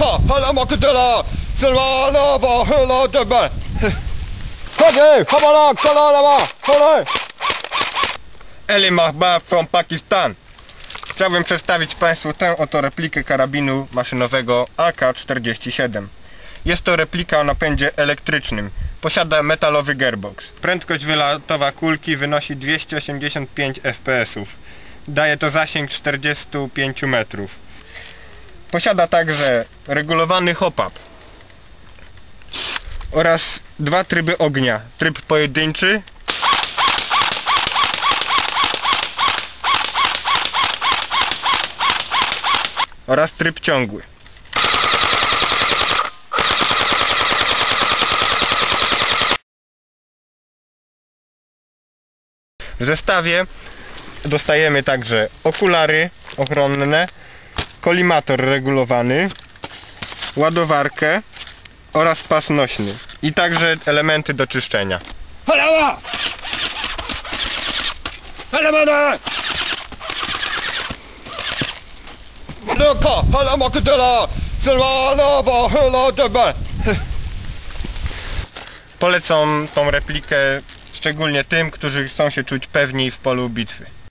Hala makedela, sylwana, ba, hyla, debe. Chodź, habala, kalalama, holej. Eli Mahba from Pakistan. Chciałbym przedstawić Państwu tę oto replikę karabinu maszynowego AK-47. Jest to replika o napędzie elektrycznym. Posiada metalowy gearbox. Prędkość wylotowa kulki wynosi 285 fps. Daje to zasięg 45 metrów. Posiada także regulowany hop-up oraz dwa tryby ognia. Tryb pojedynczy oraz tryb ciągły. W zestawie dostajemy także okulary ochronne, kolimator regulowany, ładowarkę oraz pas nośny i także elementy do czyszczenia. Halała! Halamana! Luka, halama kedela, sylwana, ba, hyla, debe. Polecam tą replikę szczególnie tym, którzy chcą się czuć pewni w polu bitwy.